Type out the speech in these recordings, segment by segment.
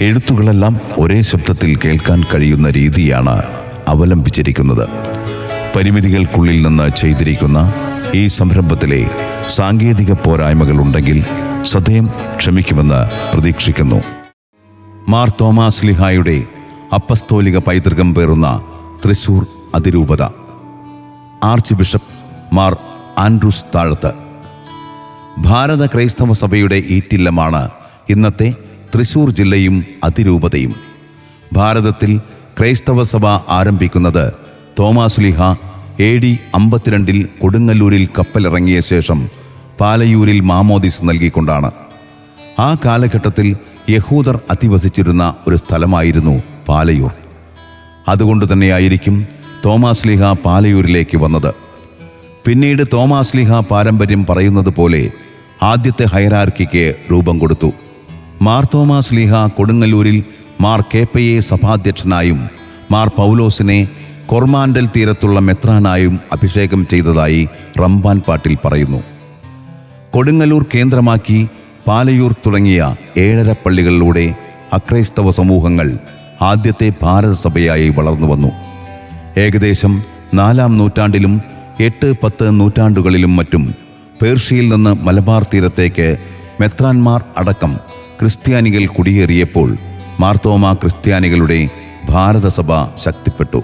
എഴുത്തുകളെല്ലാം ഒരേ ശബ്ദത്തിൽ കേൾക്കാൻ കഴിയുന്ന രീതിയാണ് അവലംബിച്ചിരിക്കുന്നത്. പരിമിതികൾക്കുള്ളിൽ നിന്ന് ചെയ്തിരിക്കുന്ന ഈ സംരംഭത്തിലെ സാങ്കേതിക പോരായ്മകളുണ്ടെങ്കിൽ സദയം ക്ഷമിക്കുമെന്ന് പ്രതീക്ഷിക്കുന്നു. മാർ തോമാസ് ലിഹായുടെ അപ്പസ്തോലിക പൈതൃകം പേറുന്ന തൃശൂർ അതിരൂപത. ആർച്ച് ബിഷപ്പ് മാർ ആൻഡ്രൂസ് താഴത്ത്. ഭാരത ക്രൈസ്തവ സഭയുടെ ഈറ്റില്ലമാണ് ഇന്നത്തെ തൃശൂർ ജില്ലയും അതിരൂപതയും. ഭാരതത്തിൽ ക്രൈസ്തവ സഭ ആരംഭിക്കുന്നത് തോമാസുലിഹ എ ഡി അമ്പത്തിരണ്ടിൽ കൊടുങ്ങല്ലൂരിൽ കപ്പലിറങ്ങിയ ശേഷം പാലയൂരിൽ മാമോദിസ് നൽകിക്കൊണ്ടാണ്. ആ കാലഘട്ടത്തിൽ യഹൂദർ അധിവസിച്ചിരുന്ന ഒരു സ്ഥലമായിരുന്നു പാലയൂർ. അതുകൊണ്ട് തന്നെയായിരിക്കും തോമാസ്ലിഹ പാലയൂരിലേക്ക് വന്നത്. പിന്നീട് തോമാസ്ലിഹ പാരമ്പര്യം പറയുന്നത് പോലെ ആദ്യത്തെ ഹൈറാർക്കിക്ക് രൂപം കൊടുത്തു. മാർ തോമാസ് ലീഹ കൊടുങ്ങല്ലൂരിൽ മാർ കേപ്പയെ സഭാധ്യക്ഷനായും മാർ പൗലോസിനെ കൊർമാൻഡൽ തീരത്തുള്ള മെത്രാനായും അഭിഷേകം ചെയ്തതായി റംബാൻ പാട്ടിൽ പറയുന്നു. കൊടുങ്ങല്ലൂർ കേന്ദ്രമാക്കി പാലയൂർ തുടങ്ങിയ ഏഴര പള്ളികളിലൂടെ അക്രൈസ്തവ സമൂഹങ്ങൾ ആദ്യത്തെ ഭാരതസഭയായി വളർന്നു വന്നു. ഏകദേശം നാലാം നൂറ്റാണ്ടിലും എട്ട് പത്ത് നൂറ്റാണ്ടുകളിലും മറ്റും പേർഷ്യയിൽ നിന്ന് മലബാർ തീരത്തേക്ക് മെത്രാൻമാർ അടക്കം ക്രിസ്ത്യാനികൾ കുടിയേറിയപ്പോൾ മാർത്തോമ ക്രിസ്ത്യാനികളുടെ ഭാരതസഭ ശക്തിപ്പെട്ടു.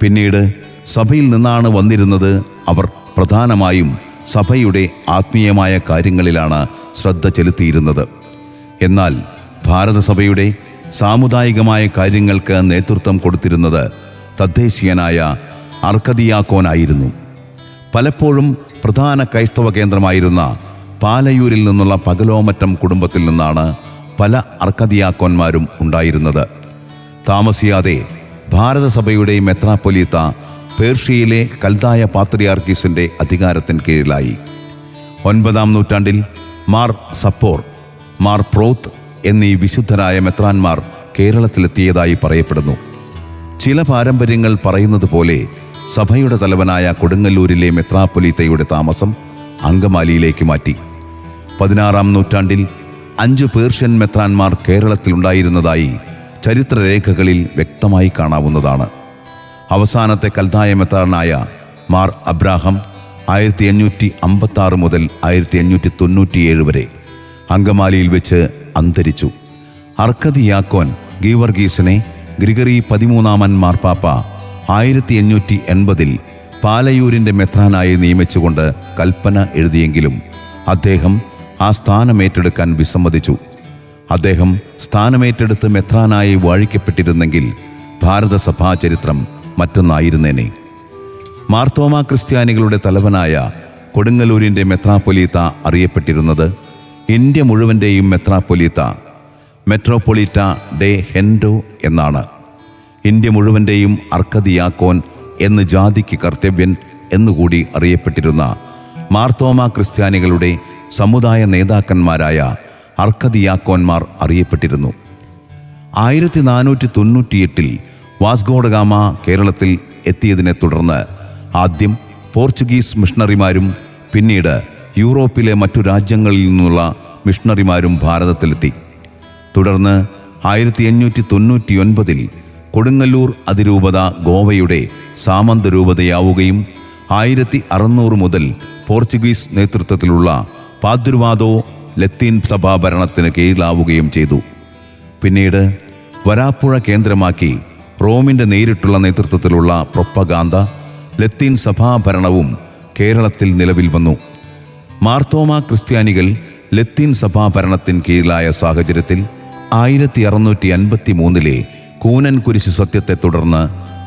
പിന്നീട് സഭയിൽ നിന്നാണ് വന്നിരുന്നത് അവർ പ്രധാനമായും സഭയുടെ ആത്മീയമായ കാര്യങ്ങളിലാണ് ശ്രദ്ധ ചെലുത്തിയിരുന്നത്. എന്നാൽ ഭാരതസഭയുടെ സാമുദായികമായ കാര്യങ്ങൾക്ക് നേതൃത്വം കൊടുത്തിരുന്നത് തദ്ദേശീയനായ അർക്കദിയാക്കോനായിരുന്നു. പലപ്പോഴും പ്രധാന ക്രൈസ്തവ കേന്ദ്രമായിരുന്ന പാലയൂരിൽ നിന്നുള്ള പകലോമറ്റം കുടുംബത്തിൽ നിന്നാണ് പല അർക്കദിയാക്കോന്മാരും ഉണ്ടായിരുന്നത്. താമസിയാതെ ഭാരതസഭയുടെ മെത്രാപ്പൊലീത്ത പേർഷ്യയിലെ കൽതായ പാത്രിയാർക്കീസിന്റെ അധികാരത്തിന് കീഴിലായി. ഒൻപതാം നൂറ്റാണ്ടിൽ മാർ സപ്പോർ മാർ പ്രോത്ത് എന്നീ വിശുദ്ധരായ മെത്രാന്മാർ കേരളത്തിലെത്തിയതായി പറയപ്പെടുന്നു. ചില പാരമ്പര്യങ്ങൾ പറയുന്നത് പോലെ സഭയുടെ തലവനായ കൊടുങ്ങല്ലൂരിലെ മെത്രാപ്പൊലീത്തയുടെ താമസം അങ്കമാലിയിലേക്ക് മാറ്റി. പതിനാറാം നൂറ്റാണ്ടിൽ അഞ്ച് പേർഷ്യൻ മെത്രാന്മാർ കേരളത്തിലുണ്ടായിരുന്നതായി ചരിത്രരേഖകളിൽ വ്യക്തമായി കാണാവുന്നതാണ്. അവസാനത്തെ കൽതായ മെത്രാനായ മാർ അബ്രാഹം ആയിരത്തി അഞ്ഞൂറ്റി അമ്പത്തി മുതൽ ആയിരത്തി അഞ്ഞൂറ്റി തൊണ്ണൂറ്റിയേഴ് വരെ അങ്കമാലിയിൽ വെച്ച് അന്തരിച്ചു. അർക്കതി യാക്കോൻ ഗീവർഗീസിനെ ഗ്രിഗറി പതിമൂന്നാമൻ മാർപ്പാപ്പ ആയിരത്തി എണ്ണൂറ്റി എൺപതിൽ പാലയൂരിന്റെ മെത്രാനായി നിയമിച്ചുകൊണ്ട് കൽപ്പന എഴുതിയെങ്കിലും അദ്ദേഹം ആ സ്ഥാനം ഏറ്റെടുക്കാൻ വിസമ്മതിച്ചു. അദ്ദേഹം സ്ഥാനമേറ്റെടുത്ത് മെത്രാനായി വാഴിക്കപ്പെട്ടിരുന്നെങ്കിൽ ഭാരതസഭാ ചരിത്രം മറ്റൊന്നായിരുന്നേനെ. മാർത്തോമ ക്രിസ്ത്യാനികളുടെ തലവനായ കൊടുങ്ങല്ലൂരിന്റെ മെത്രാപ്പൊലീത്ത അറിയപ്പെട്ടിരുന്നത് ഇന്ത്യ മുഴുവന്റെയും മെത്രാപ്പൊലീത്ത മെട്രോപൊളീറ്റ ഡെ ഹെൻഡോ എന്നാണ്. ഇന്ത്യ മുഴുവന്റെയും അർക്കദിയാക്കോൻ എന്ന് ജാതിക്ക് കർത്തവ്യൻ എന്നുകൂടി അറിയപ്പെട്ടിരുന്ന മാർത്തോമ ക്രിസ്ത്യാനികളുടെ സമുദായ നേതാക്കന്മാരായ അർക്കദിയാക്കോന്മാർ അറിയപ്പെട്ടിരുന്നു. ആയിരത്തി നാനൂറ്റി തൊണ്ണൂറ്റിയെട്ടിൽ വാസ്ഗോഡഗാമ കേരളത്തിൽ എത്തിയതിനെ തുടർന്ന് ആദ്യം പോർച്ചുഗീസ് മിഷണറിമാരും പിന്നീട് യൂറോപ്പിലെ മറ്റു രാജ്യങ്ങളിൽ നിന്നുള്ള മിഷണറിമാരും ഭാരതത്തിലെത്തി. തുടർന്ന് ആയിരത്തി അഞ്ഞൂറ്റി തൊണ്ണൂറ്റി ഒൻപതിൽ കൊടുങ്ങല്ലൂർ അതിരൂപത ഗോവയുടെ സാമന്ത രൂപതയാവുകയും ആയിരത്തി അറുന്നൂറ് മുതൽ പോർച്ചുഗീസ് നേതൃത്വത്തിലുള്ള പാദ്രുവാദോ ലത്തീൻ സഭാ ഭരണത്തിന് കീഴിലാവുകയും ചെയ്തു. പിന്നീട് വരാപ്പുഴ കേന്ദ്രമാക്കി റോമിന്റെ നേരിട്ടുള്ള നേതൃത്വത്തിലുള്ള പ്രൊപ്പഗാന്ത ലത്തീൻ സഭാഭരണവും കേരളത്തിൽ നിലവിൽ വന്നു. മാർത്തോമ ക്രിസ്ത്യാനികൾ ലത്തീൻ സഭാഭരണത്തിന് കീഴിലായ സാഹചര്യത്തിൽ ആയിരത്തി അറുന്നൂറ്റി അൻപത്തി മൂന്നിലെ കൂനൻ കുരിശു സത്യത്തെ തുടർന്ന്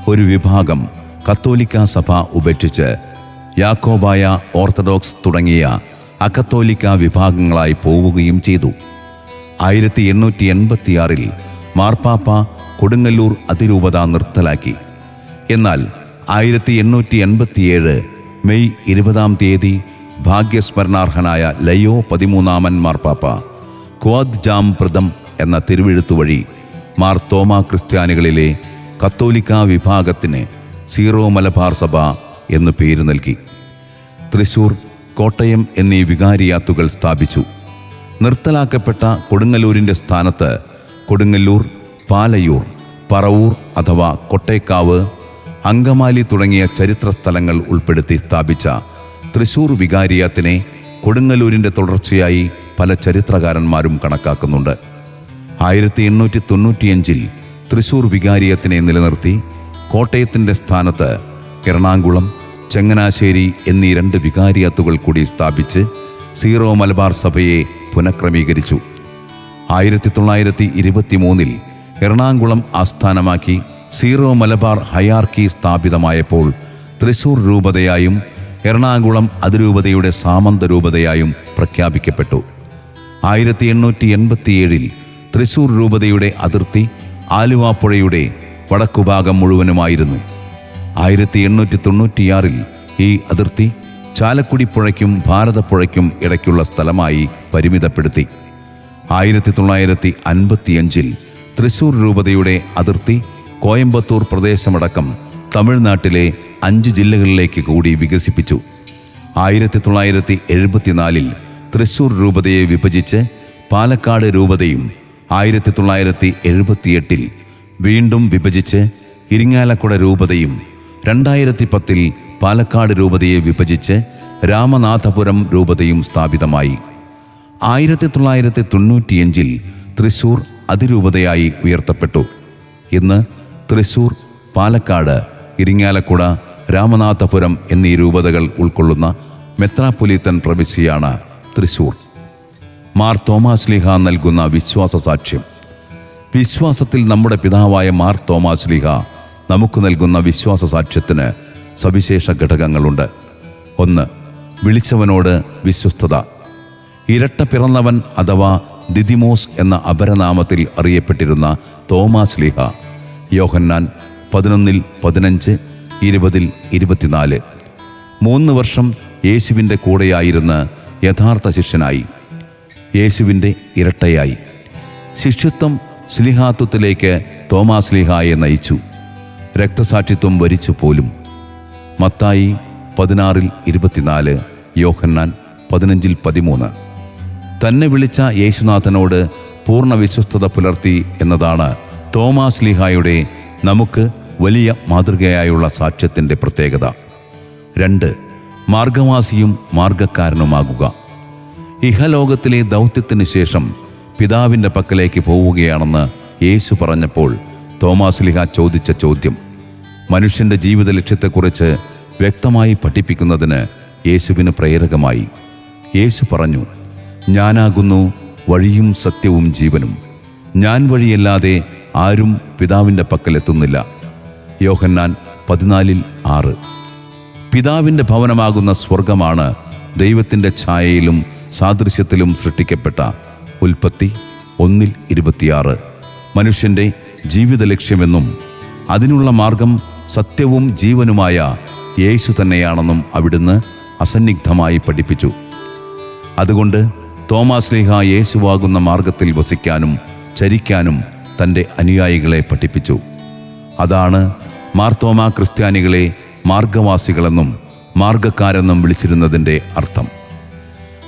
ഒരു വിഭാഗം കത്തോലിക്ക സഭ ഉപേക്ഷിച്ച് യാക്കോബായ ഓർത്തഡോക്സ് തുടങ്ങിയ അക്കത്തോലിക്ക വിഭാഗങ്ങളായി പോവുകയും ചെയ്തു. ആയിരത്തി എണ്ണൂറ്റി എൺപത്തിയാറിൽ മാർപ്പാപ്പ കൊടുങ്ങല്ലൂർ അതിരൂപത നിർത്തലാക്കി. എന്നാൽ ആയിരത്തി എണ്ണൂറ്റി എൺപത്തിയേഴ് മെയ് ഇരുപതാം തീയതി ഭാഗ്യസ്മരണാർഹനായ ലയോ പതിമൂന്നാമൻ മാർപ്പാപ്പ ക്വാദ് ജാം പ്രദം എന്ന തിരുവെഴുത്തു വഴി മാർ തോമ ക്രിസ്ത്യാനികളിലെ കത്തോലിക്ക വിഭാഗത്തിന് സീറോ മലബാർ സഭ എന്നു പേര് നൽകി. തൃശൂർ കോട്ടയം എന്നീ വികാരിയാത്തുകൾ സ്ഥാപിച്ചു. നിർത്തലാക്കപ്പെട്ട കൊടുങ്ങല്ലൂരിന്റെ സ്ഥാനത്ത് കൊടുങ്ങല്ലൂർ പാലയൂർ പറവൂർ അഥവാ കൊട്ടേക്കാവ് അങ്കമാലി തുടങ്ങിയ ചരിത്ര സ്ഥലങ്ങൾ ഉൾപ്പെടുത്തി സ്ഥാപിച്ച തൃശൂർ വികാരിയാത്തിനെ കൊടുങ്ങല്ലൂരിന്റെ തുടർച്ചയായി പല ചരിത്രകാരന്മാരും കണക്കാക്കുന്നുണ്ട്. ആയിരത്തി എണ്ണൂറ്റി തൊണ്ണൂറ്റിയഞ്ചിൽ തൃശൂർ വികാരിയത്തിനെ നിലനിർത്തി കോട്ടയത്തിന്റെ സ്ഥാനത്ത് എറണാകുളം ചങ്ങനാശ്ശേരി എന്നീ രണ്ട് വികാരിയത്തുകൾ കൂടി സ്ഥാപിച്ച് സീറോ മലബാർ സഭയെ പുനഃക്രമീകരിച്ചു. ആയിരത്തി തൊള്ളായിരത്തി ഇരുപത്തി മൂന്നിൽ എറണാകുളം ആസ്ഥാനമാക്കി സീറോ മലബാർ ഹയാർക്കി സ്ഥാപിതമായപ്പോൾ തൃശൂർ രൂപതയായും എറണാകുളം അതിരൂപതയുടെ സാമന്ത രൂപതയായും പ്രഖ്യാപിക്കപ്പെട്ടു. ആയിരത്തി എണ്ണൂറ്റി എൺപത്തിയേഴിൽ തൃശൂർ രൂപതയുടെ അതിർത്തി ആലുവാപ്പുഴയുടെ വടക്കുഭാഗം മുഴുവനുമായിരുന്നു. ആയിരത്തി എണ്ണൂറ്റി തൊണ്ണൂറ്റിയാറിൽ ഈ അതിർത്തി ചാലക്കുടി പുഴയ്ക്കും ഭാരതപ്പുഴയ്ക്കും ഇടയ്ക്കുള്ള സ്ഥലമായി പരിമിതപ്പെടുത്തി. ആയിരത്തി തൊള്ളായിരത്തി അൻപത്തിയഞ്ചിൽ തൃശൂർ രൂപതയുടെ അതിർത്തി കോയമ്പത്തൂർ പ്രദേശമടക്കം തമിഴ്നാട്ടിലെ അഞ്ച് ജില്ലകളിലേക്ക് കൂടി വികസിപ്പിച്ചു. ആയിരത്തി തൊള്ളായിരത്തി എഴുപത്തിനാലിൽ തൃശൂർ രൂപതയെ വിഭജിച്ച് പാലക്കാട് രൂപതയും ആയിരത്തി തൊള്ളായിരത്തി എഴുപത്തിയെട്ടിൽ വീണ്ടും വിഭജിച്ച് ഇരിങ്ങാലക്കുട രൂപതയും രണ്ടായിരത്തി പത്തിൽ പാലക്കാട് രൂപതയെ വിഭജിച്ച് രാമനാഥപുരം രൂപതയും സ്ഥാപിതമായി. ആയിരത്തി തൊള്ളായിരത്തി തൊണ്ണൂറ്റിയഞ്ചിൽ തൃശൂർ അതിരൂപതയായി ഉയർത്തപ്പെട്ടു. ഇന്ന് തൃശൂർ പാലക്കാട് ഇരിങ്ങാലക്കുട രാമനാഥപുരം എന്നീ രൂപതകൾ ഉൾക്കൊള്ളുന്ന മെത്രാപൊലീത്തൻ പ്രവിശ്യയാണ് തൃശൂർ. മാർ തോമാസ് ലീഹ നൽകുന്ന വിശ്വാസ സാക്ഷ്യം വിശ്വാസത്തിൽ നമ്മുടെ പിതാവായ മാർ തോമാസ് ലീഹ നമുക്ക് നൽകുന്ന വിശ്വാസ സാക്ഷ്യത്തിന് സവിശേഷ ഘടകങ്ങളുണ്ട്. ഒന്ന് വിളിച്ചവനോട് വിശ്വസ്തത. ഇരട്ട പിറന്നവൻ അഥവാ ദിദിമോസ് എന്ന അപരനാമത്തിൽ അറിയപ്പെട്ടിരുന്ന തോമാസ് ലീഹ യോഹന്നാൻ പതിനൊന്നിൽ പതിനഞ്ച് ഇരുപതിൽ ഇരുപത്തിനാല്. മൂന്ന് വർഷം യേശുവിന്റെ കൂടെയായിരുന്ന യഥാർത്ഥ ശിഷ്യനായി. യേശുവിന്റെ ഇരട്ടയായി. ശിഷ്യത്വം സ്ലിഹാത്വത്തിലേക്ക് തോമാസ് ലിഹായെ നയിച്ചു. രക്തസാക്ഷിത്വം വരിച്ചു പോലും. മത്തായി പതിനാറിൽ ഇരുപത്തിനാല് യോഹന്നാൻ പതിനഞ്ചിൽ പതിമൂന്ന്. തന്നെ വിളിച്ച യേശുനാഥനോട് പൂർണ വിശ്വസ്തത പുലർത്തി എന്നതാണ് തോമാസ് ലീഹായുടെ നമുക്ക് വലിയ മാതൃകയായുള്ള സാക്ഷ്യത്തിന്റെ പ്രത്യേകത. രണ്ട് മാർഗവാസിയും മാർഗക്കാരനുമാകുക. ഇഹലോകത്തിലെ ദൗത്യത്തിന് ശേഷം പിതാവിന്റെ പക്കലേക്ക് പോവുകയാണെന്ന് യേശു പറഞ്ഞപ്പോൾ തോമാസ് ലിഹ ചോദിച്ച ചോദ്യം മനുഷ്യന്റെ ജീവിത ലക്ഷ്യത്തെക്കുറിച്ച് വ്യക്തമായി പഠിപ്പിക്കുന്നതിന് യേശുവിന് പ്രേരകമായി. യേശു പറഞ്ഞു ഞാനാകുന്നു വഴിയും സത്യവും ജീവനും. ഞാൻ വഴിയല്ലാതെ ആരും പിതാവിന്റെ പക്കലെത്തുന്നില്ല യോഹന്നാൻ പതിനാലിൽ ആറ്. പിതാവിന്റെ ഭവനമാകുന്ന സ്വർഗമാണ് ദൈവത്തിന്റെ ഛായയിലും സാദൃശ്യത്തിലും സൃഷ്ടിക്കപ്പെട്ട. ഉൽപ്പത്തി ഒന്നിൽ ഇരുപത്തിയാറ്. മനുഷ്യന്റെ ജീവിത ലക്ഷ്യമെന്നും അതിനുള്ള മാർഗം സത്യവും ജീവനുമായ യേശു തന്നെയാണെന്നും അവിടുന്ന് അസന്നിഗ്ധമായി പഠിപ്പിച്ചു. അതുകൊണ്ട് തോമാസ് ലീഹ യേശുവാകുന്ന മാർഗത്തിൽ വസിക്കാനും ചരിക്കാനും തന്റെ അനുയായികളെ പഠിപ്പിച്ചു. അതാണ് മാർത്തോമ ക്രിസ്ത്യാനികളെ മാർഗവാസികളെന്നും മാർഗക്കാരെന്നും വിളിച്ചിരുന്നതിന്റെ അർത്ഥം.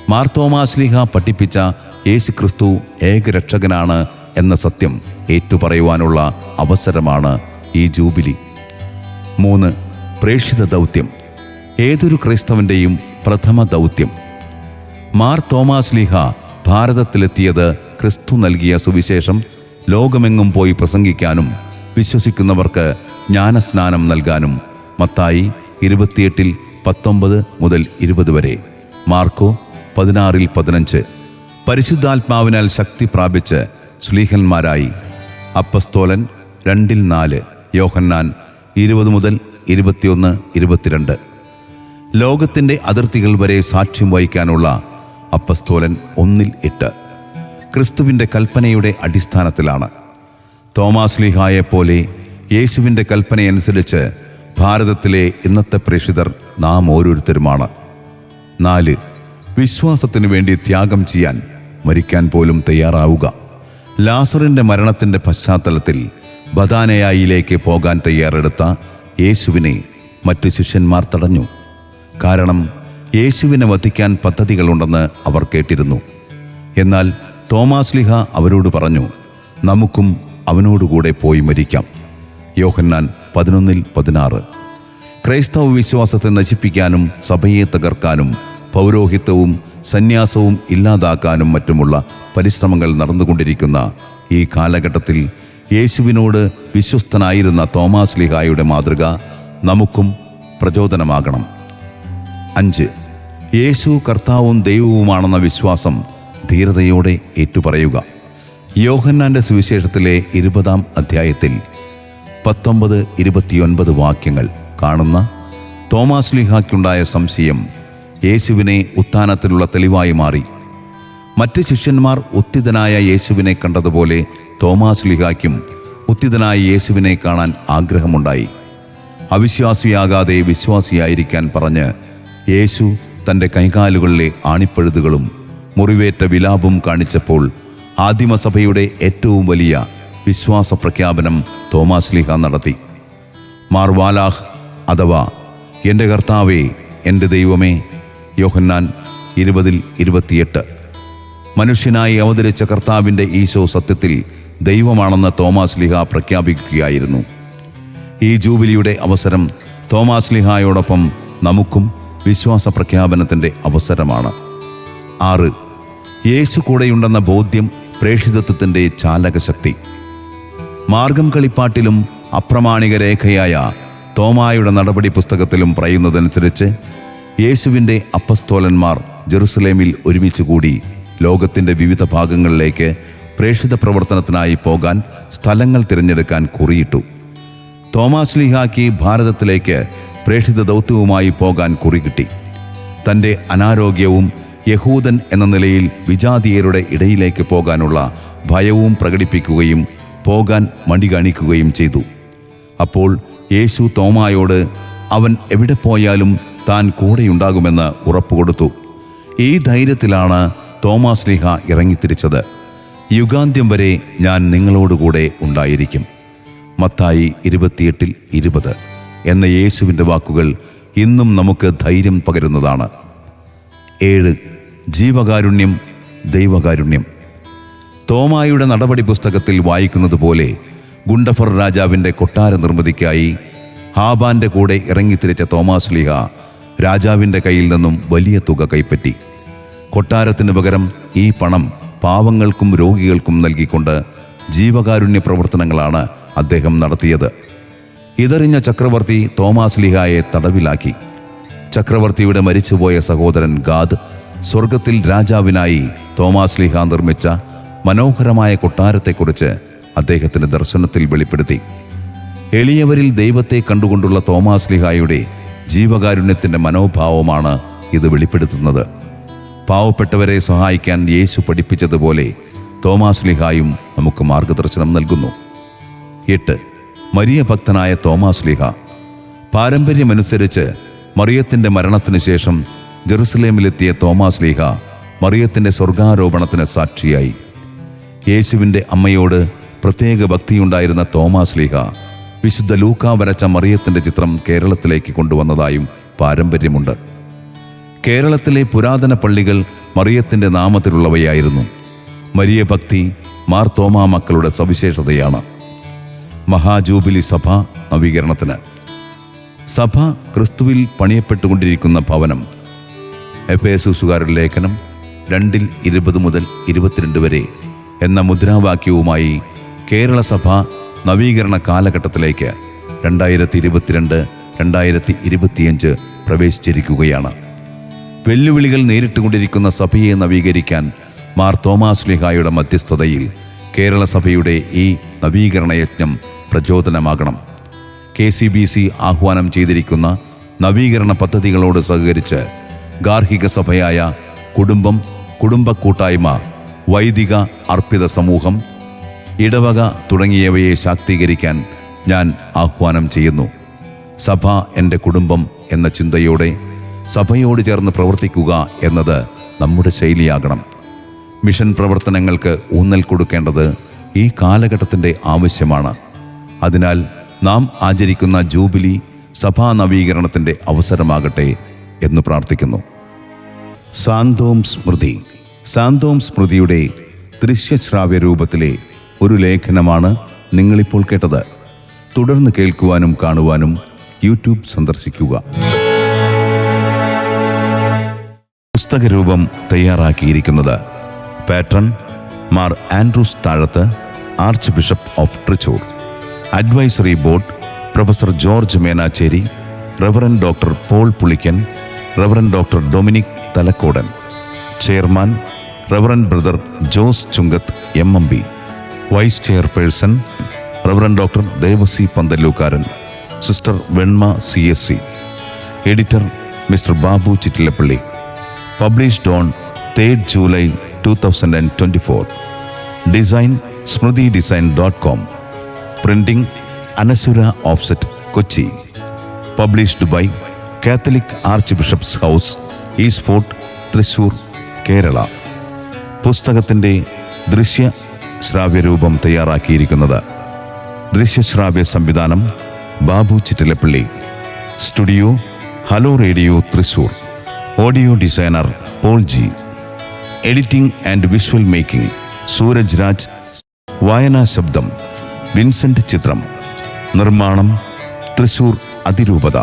മാർത്തോമാശ്ലീഹ പഠിപ്പിച്ച യേശു ക്രിസ്തു ഏകരക്ഷകനാണ് എന്ന സത്യം ഏറ്റുപറയുവാനുള്ള അവസരമാണ് ഈ ജൂബിലി. മൂന്ന്. പ്രേക്ഷിത ദൗത്യം. ഏതൊരു ക്രൈസ്തവന്റെയും പ്രഥമ ദൗത്യം. മാർ തോമാസ് ലീഹ ഭാരതത്തിലെത്തിയത് ക്രിസ്തു നൽകിയ സുവിശേഷം ലോകമെങ്ങും പോയി പ്രസംഗിക്കാനും വിശ്വസിക്കുന്നവർക്ക് ജ്ഞാനസ്നാനം നൽകാനും. മത്തായി ഇരുപത്തിയെട്ടിൽ പത്തൊമ്പത് മുതൽ ഇരുപത് വരെ. മാർക്കോ പതിനാറിൽ പതിനഞ്ച്. പരിശുദ്ധാത്മാവിനാൽ ശക്തി പ്രാപിച്ച് സ്ലീഹന്മാരായി അപ്പസ്തോലൻ രണ്ടിൽ നാല്. യോഹന്നാൻ ഇരുപത് മുതൽ ഇരുപത്തിയൊന്ന് ഇരുപത്തിരണ്ട്. ലോകത്തിന്റെ അതിർത്തികൾ വരെ സാക്ഷ്യം വഹിക്കാനുള്ള അപ്പസ്തോലൻ ഒന്നിൽ എട്ട്. ക്രിസ്തുവിന്റെ കൽപ്പനയുടെ അടിസ്ഥാനത്തിലാണ്. തോമാസ് ലിഹായെ പോലെ യേശുവിന്റെ കൽപ്പനയനുസരിച്ച് ഭാരതത്തിലെ ഇന്നത്തെ പ്രേക്ഷിതർ നാം ഓരോരുത്തരുമാണ്. നാല് വിശ്വാസത്തിനു വേണ്ടി ത്യാഗം ചെയ്യാൻ മരിക്കാൻ പോലും തയ്യാറാവുക. ലാസറിന്റെ മരണത്തിന്റെ പശ്ചാത്തലത്തിൽ ബദാനയായിലേക്ക് പോകാൻ തയ്യാറെടുത്ത യേശുവിനെ മറ്റു ശിഷ്യന്മാർ തടഞ്ഞു. കാരണം യേശുവിനെ വധിക്കാൻ പദ്ധതികളുണ്ടെന്ന് അവർ കേട്ടിരുന്നു. എന്നാൽ തോമാസ് ലിഹ അവരോട് പറഞ്ഞു നമുക്കും അവനോടുകൂടെ പോയി മരിക്കാം. യോഹന്നാൻ പതിനൊന്നിൽ പതിനാറ്. ക്രൈസ്തവ വിശ്വാസത്തെ നശിപ്പിക്കാനും സഭയെ തകർക്കാനും പൗരോഹിത്വവും സന്യാസവും ഇല്ലാതാക്കാനും മറ്റുമുള്ള പരിശ്രമങ്ങൾ നടന്നുകൊണ്ടിരിക്കുന്ന ഈ കാലഘട്ടത്തിൽ യേശുവിനോട് വിശ്വസ്തനായിരുന്ന തോമാസ് ലിഹായുടെ മാതൃക നമുക്കും പ്രചോദനമാകണം. അഞ്ച് യേശു കർത്താവും ദൈവവുമാണെന്ന വിശ്വാസം ധീരതയോടെ ഏറ്റുപറയുക. യോഹന്നാന്റെ സുവിശേഷത്തിലെ ഇരുപതാം അധ്യായത്തിൽ പത്തൊമ്പത് ഇരുപത്തിയൊൻപത് വാക്യങ്ങൾ കാണുന്ന തോമാസ് ലിഹായ്ക്കുണ്ടായ സംശയം യേശുവിനെ ഉത്ഥാനത്തിലുള്ള തെളിവായി മാറി. മറ്റ് ശിഷ്യന്മാർ ഉത്തിതനായ യേശുവിനെ കണ്ടതുപോലെ തോമാസ് ലിഹായ്ക്കും ഉത്തിതനായ യേശുവിനെ കാണാൻ ആഗ്രഹമുണ്ടായി. അവിശ്വാസിയാകാതെ വിശ്വാസിയായിരിക്കാൻ പറഞ്ഞ് യേശു തന്റെ കൈകാലുകളിലെ ആണിപ്പഴുതുകളും മുറിവേറ്റ വിലാപും കാണിച്ചപ്പോൾ ആദിമസഭയുടെ ഏറ്റവും വലിയ വിശ്വാസ പ്രഖ്യാപനം തോമാസ് ലിഹ നടത്തി. മാർവാലാഹ് അഥവാ എന്റെ കർത്താവേ എന്റെ ദൈവമേ യോഹന്നാൻ ഇരുപതിൽ ഇരുപത്തിയെട്ട്. മനുഷ്യനായി അവതരിച്ച കർത്താവിന്റെ ഈശോ സത്യത്തിൽ ദൈവമാണെന്ന് തോമാസ് ലിഹ പ്രഖ്യാപിക്കുകയായിരുന്നു. ഈ ജൂബിലിയുടെ അവസരം തോമാസ് ലിഹായോടൊപ്പം നമുക്കും വിശ്വാസ പ്രഖ്യാപനത്തിന്റെ അവസരമാണ്. ആറ് യേശു കൂടെയുണ്ടെന്ന ബോധ്യം പ്രേക്ഷിതത്വത്തിന്റെ ചാലകശക്തി. മാർഗം കളിപ്പാട്ടിലും അപ്രമാണിക രേഖയായ തോമായുടെ നടപടി പുസ്തകത്തിലും പറയുന്നതനുസരിച്ച് യേശുവിന്റെ അപ്പസ്തോലന്മാർ ജെറുസലേമിൽ ഒരുമിച്ച് കൂടി ലോകത്തിന്റെ വിവിധ ഭാഗങ്ങളിലേക്ക് പ്രേക്ഷിത പ്രവർത്തനത്തിനായി പോകാൻ സ്ഥലങ്ങൾ തിരഞ്ഞെടുക്കാൻ കുറിയിട്ടു. തോമാസ് ലീഹാക്കി ഭാരതത്തിലേക്ക് പ്രേക്ഷിത ദൗത്യവുമായി പോകാൻ കുറി കിട്ടി തന്റെ അനാരോഗ്യവും യഹൂദൻ എന്ന നിലയിൽ വിജാതീയരുടെ ഇടയിലേക്ക് പോകാനുള്ള ഭയവും പ്രകടിപ്പിക്കുകയും പോകാൻ മടി കാണിക്കുകയും ചെയ്തു. അപ്പോൾ യേശു തോമായോട് അവൻ എവിടെ പോയാലും താൻ കൂടെയുണ്ടാകുമെന്ന് ഉറപ്പുകൊടുത്തു. ഈ ധൈര്യത്തിലാണ് തോമാസ് ലിഹ ഇറങ്ങിത്തിരിച്ചത്. യുഗാന്ത്യം വരെ ഞാൻ നിങ്ങളോടുകൂടെ ഉണ്ടായിരിക്കും. മത്തായി ഇരുപത്തിയെട്ടിൽ ഇരുപത്. എന്ന യേശുവിന്റെ വാക്കുകൾ ഇന്നും നമുക്ക് ധൈര്യം പകരുന്നതാണ്. ഏഴ്. ജീവകാരുണ്യം ദൈവകാരുണ്യം. തോമായുടെ നടപടി പുസ്തകത്തിൽ വായിക്കുന്നത് പോലെ ഗുണ്ടഫർ രാജാവിന്റെ കൊട്ടാര നിർമ്മിതിക്കായി ഹാബാന്റെ കൂടെ ഇറങ്ങിത്തിരിച്ച തോമാസ് ലിഹ രാജാവിന്റെ കയ്യിൽ നിന്നും വലിയ തുക കൈപ്പറ്റി. കൊട്ടാരത്തിന് പകരം ഈ പണം പാവങ്ങൾക്കും രോഗികൾക്കും നൽകിക്കൊണ്ട് ജീവകാരുണ്യ പ്രവർത്തനങ്ങളാണ് അദ്ദേഹം നടത്തിയത്. ഇതറിഞ്ഞ ചക്രവർത്തി തോമാസ് ലിഹായെ തടവിലാക്കി. ചക്രവർത്തിയുടെ മരിച്ചുപോയ സഹോദരൻ ഗാദ് സ്വർഗത്തിൽ രാജാവിനായി തോമാസ് ലിഹ നിർമ്മിച്ച മനോഹരമായ കൊട്ടാരത്തെക്കുറിച്ച് അദ്ദേഹത്തിന് ദർശനത്തിൽ വെളിപ്പെടുത്തി. എളിയവരിൽ ദൈവത്തെ കണ്ടുകൊണ്ടുള്ള തോമാസ് ലിഹായുടെ ജീവകാരുണ്യത്തിന്റെ മനോഭാവമാണ് ഇത് വെളിപ്പെടുത്തുന്നത്. പാവപ്പെട്ടവരെ സഹായിക്കാൻ യേശു പഠിപ്പിച്ചതുപോലെ തോമാസ് ലിഹായും നമുക്ക് മാർഗദർശനം നൽകുന്നു. എട്ട്. മരിയ ഭക്തനായ തോമാസ് ലിഹ. പാരമ്പര്യമനുസരിച്ച് മറിയത്തിന്റെ മരണത്തിന് ശേഷം ജെറുസലേമിലെത്തിയ തോമാസ് ലീഹ മറിയത്തിന്റെ സ്വർഗാരോപണത്തിന് സാക്ഷിയായി. യേശുവിന്റെ അമ്മയോട് പ്രത്യേക ഭക്തിയുണ്ടായിരുന്ന തോമാസ് ലീഹ വിശുദ്ധ ലൂക്ക വരച്ച മറിയത്തിന്റെ ചിത്രം കേരളത്തിലേക്ക് കൊണ്ടുവന്നതായും പാരമ്പര്യമുണ്ട്. കേരളത്തിലെ പുരാതന പള്ളികൾ മറിയത്തിന്റെ നാമത്തിലുള്ളവയായിരുന്നു. മരിയ ഭക്തി മാർ തോമാ മക്കളുടെ സവിശേഷതയാണ്. മഹാജൂബിലി സഭ നവീകരണത്തിന്. സഭ ക്രിസ്തുവിൽ പണിയപ്പെട്ടുകൊണ്ടിരിക്കുന്ന ഭവനം. എഫേസൂസുകാരുടെ ലേഖനം രണ്ടിൽ ഇരുപത് മുതൽ ഇരുപത്തിരണ്ട് വരെ എന്ന മുദ്രാവാക്യവുമായി കേരള സഭ നവീകരണ കാലഘട്ടത്തിലേക്ക് രണ്ടായിരത്തി ഇരുപത്തിരണ്ട് രണ്ടായിരത്തി ഇരുപത്തിയഞ്ച് പ്രവേശിച്ചിരിക്കുകയാണ്. വെല്ലുവിളികൾ നേരിട്ടുകൊണ്ടിരിക്കുന്ന സഭയെ നവീകരിക്കാൻ മാർ തോമാസ് ലിഹായുടെ മധ്യസ്ഥതയിൽ കേരള സഭയുടെ ഈ നവീകരണ യജ്ഞം പ്രചോദനമാകണം. കെ സി ബി സി ആഹ്വാനം ചെയ്തിരിക്കുന്ന നവീകരണ പദ്ധതികളോട് സഹകരിച്ച് ഗാർഹിക സഭയായ കുടുംബം കുടുംബ കൂട്ടായ്മ വൈദിക അർപ്പിത സമൂഹം ഇടവക തുടങ്ങിയവയെ ശാക്തീകരിക്കാൻ ഞാൻ ആഹ്വാനം ചെയ്യുന്നു. സഭ എന്റെ കുടുംബം എന്ന ചിന്തയോടെ സഭയോട് ചേർന്ന് പ്രവർത്തിക്കുക എന്നത് നമ്മുടെ ശൈലിയാകണം. മിഷൻ പ്രവർത്തനങ്ങൾക്ക് ഊന്നൽ കൊടുക്കേണ്ടത് ഈ കാലഘട്ടത്തിന്റെ ആവശ്യമാണ്. അതിനാൽ നാം ആചരിക്കുന്ന ജൂബിലി സഭാ നവീകരണത്തിന്റെ അവസരമാകട്ടെ എന്ന് പ്രാർത്ഥിക്കുന്നു. സാന്തോം സ്മൃതി. സാന്തോം സ്മൃതിയുടെ ദൃശ്യശ്രാവ്യ രൂപത്തിലെ ഒരു ലേഖനമാണ് നിങ്ങളിപ്പോൾ കേട്ടത്. തുടർന്ന് കേൾക്കുവാനും കാണുവാനും യൂട്യൂബ് സന്ദർശിക്കുക. പുസ്തകരൂപം തയ്യാറാക്കിയിരിക്കുന്നത് patron Mar Andrews Thazhath archbishop of Trichur advisory board professor George Menachery reverend doctor Paul Pulikkan reverend doctor Dominic Thalakkodan chairman reverend brother Jose Chungath M M B vice chairperson reverend doctor Devassy Panthallookkaran sister Venma C S C editor mister Babu Chittilappally published on third July two thousand and twenty four design Smriti design dot com printing Anasura offset Kochi published by Catholic arch bishop's house east fort Thrissur Kerala പുസ്തകത്തിന്റെ ദൃശ്യ ശ്രാവ്യരൂപം തയ്യാറാക്കിയിരിക്കുന്നത്. ദൃശ്യശ്രാവ്യ സംവിധാനം Babu Chittilappally. Studio hello radio Thrissur audio designer Paul G. Editing and visual making Sooraj Raj. വായനാ ശബ്ദം Vincent ചിത്രം. നിർമ്മാണം തൃശൂർ അതിരൂപത.